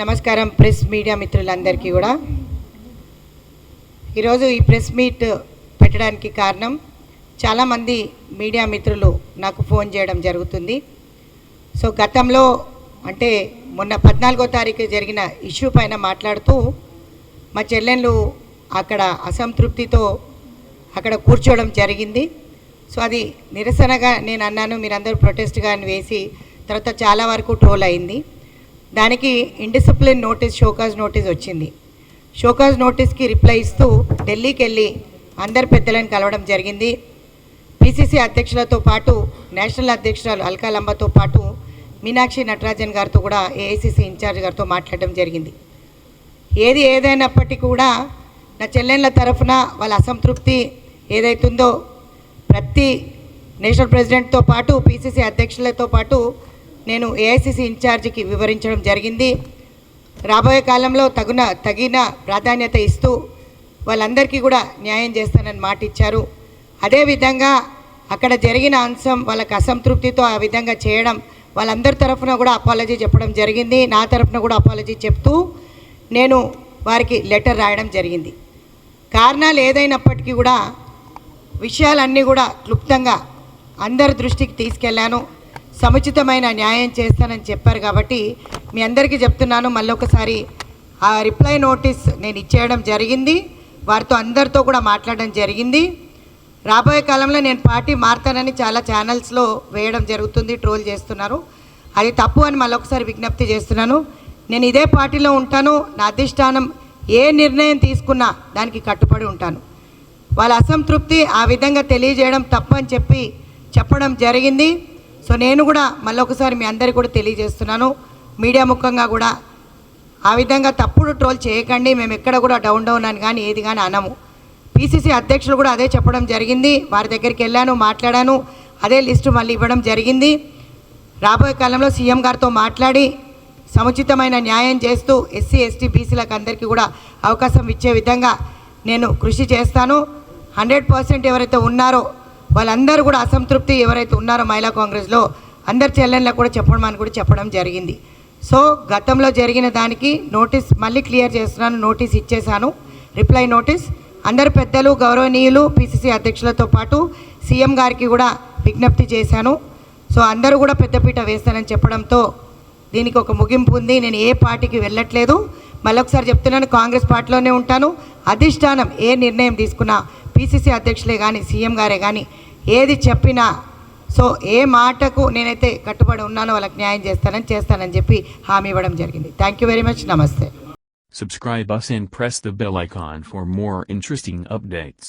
నమస్కారం press media మిత్రులందరికీ కూడా. ఈరోజు ఈ ప్రెస్ మీట్ పెట్టడానికి కారణం చాలామంది మీడియా మిత్రులు నాకు ఫోన్ చేయడం జరుగుతుంది. సో గతంలో అంటే మొన్న పద్నాలుగో తారీఖు జరిగిన ఇష్యూ పైన మాట్లాడుతూ మా చెల్లెళ్ళు అక్కడ అసంతృప్తితో అక్కడ కూర్చోవడం జరిగింది. సో అది నిరసనగా నేను అన్నాను మీరందరూ ప్రొటెస్ట్గా అని వేసి తర్వాత చాలా వరకు ట్రోల్ అయింది. దానికి indiscipline notice show cause notice వచ్చింది. షోకాజ్ నోటీస్కి రిప్లై ఇస్తూ ఢిల్లీకి వెళ్ళి అందరు పెద్దలను కలవడం జరిగింది. పిసిసి అధ్యక్షులతో పాటు నేషనల్ అధ్యక్షురాలు అల్కాలంబతో పాటు మీనాక్షి నటరాజన్ గారితో కూడా ఏఐసిసి ఇన్ఛార్జ్ గారితో మాట్లాడడం జరిగింది. ఏది ఏదైనప్పటికీ కూడా నా చెల్లెళ్ళ తరఫున వాళ్ళ అసంతృప్తి ఏదైతుందో ప్రతి నేషనల్ ప్రెసిడెంట్తో పాటు పిసిసి అధ్యక్షులతో పాటు నేను ఏఐసిసి ఇన్ఛార్జికి వివరించడం జరిగింది. రాబోయే కాలంలో తగున తగిన ప్రాధాన్యత ఇస్తూ వాళ్ళందరికీ కూడా న్యాయం చేస్తానని మాట ఇచ్చారు అదేవిధంగా అక్కడ జరిగిన అంశం వాళ్ళకి అసంతృప్తితో ఆ విధంగా చేయడం వాళ్ళందరి తరఫున కూడా అపాలజీ చెప్పడం జరిగింది. నా తరఫున కూడా అపాలజీ చెప్తూ నేను వారికి లెటర్ రాయడం జరిగింది. కారణాలు ఏదైనప్పటికీ కూడా విషయాలన్నీ కూడా క్లుప్తంగా అందరి దృష్టికి తీసుకెళ్ళాను. సముచితమైన న్యాయం చేస్తానని చెప్పారు కాబట్టి మీ అందరికీ చెప్తున్నాను. మళ్ళీ ఒకసారి ఆ రిప్లై నోటీస్ నేను ఇచ్చేయడం జరిగింది. వారితో అందరితో కూడా మాట్లాడడం జరిగింది. రాబోయే కాలంలో నేను పార్టీ మారుతానని చాలా ఛానల్స్లో వేయడం జరుగుతుంది ట్రోల్ చేస్తున్నారు. అది తప్పు అని మళ్ళొకసారి విజ్ఞప్తి చేస్తున్నాను. నేను ఇదే పార్టీలో ఉంటాను. నా అధిష్టానం ఏ నిర్ణయం తీసుకున్నా దానికి కట్టుబడి ఉంటాను. వాళ్ళ అసంతృప్తి ఆ విధంగా తెలియజేయడం తప్పని చెప్పి చెప్పడం జరిగింది. సో నేను కూడా మళ్ళొకసారి మీ అందరికీ కూడా తెలియజేస్తున్నాను. మీడియా ముఖంగా కూడా ఆ విధంగా తప్పుడు ట్రోల్ చేయకండి మేము ఎక్కడ కూడా డౌన్ డౌన్ అని కానీ ఏది కానీ అనము. పీసీసీ అధ్యక్షులు కూడా అదే చెప్పడం జరిగింది. వారి దగ్గరికి వెళ్ళాను మాట్లాడాను అదే లిస్టు మళ్ళీ ఇవ్వడం జరిగింది. రాబోయే కాలంలో సీఎం గారితో మాట్లాడి సముచితమైన న్యాయం చేస్తూ ఎస్సీ ఎస్టీ బీసీలకు అందరికీ కూడా అవకాశం ఇచ్చే విధంగా నేను కృషి చేస్తాను. హండ్రెడ్ పర్సెంట్ ఎవరైతే ఉన్నారో వాళ్ళందరూ కూడా అసంతృప్తి ఎవరైతే ఉన్నారో మహిళా కాంగ్రెస్లో అందరి చెల్లెళ్ళకు కూడా చెప్పడం అని కూడా చెప్పడం జరిగింది. సో గతంలో జరిగిన దానికి నోటీస్ మళ్ళీ క్లియర్ చేస్తున్నాను నోటీస్ ఇచ్చేశాను. Reply notice. అందరు పెద్దలు గౌరవనీయులు పిసిసి అధ్యక్షులతో పాటు సీఎం గారికి కూడా విజ్ఞప్తి చేశాను. సో అందరూ కూడా పెద్దపీట వేస్తానని చెప్పడంతో దీనికి ఒక ముగింపు ఉంది. నేను ఏ పార్టీకి వెళ్ళట్లేదు. మళ్ళొకసారి చెప్తున్నాను కాంగ్రెస్ పార్టీలోనే ఉంటాను. అధిష్టానం ఏ నిర్ణయం తీసుకున్నా పిసిసి అధ్యక్షులే కానీ సీఎం గారే కానీ ఏది చెప్పినా సో ఏ మాటకు నేనైతే కట్టుబడి ఉన్నానో వాళ్ళకి న్యాయం చేస్తానని చేస్తానని చెప్పి హామీ ఇవ్వడం జరిగింది. Thank you very much namaste Subscribe us and press the bell icon for more interesting updates.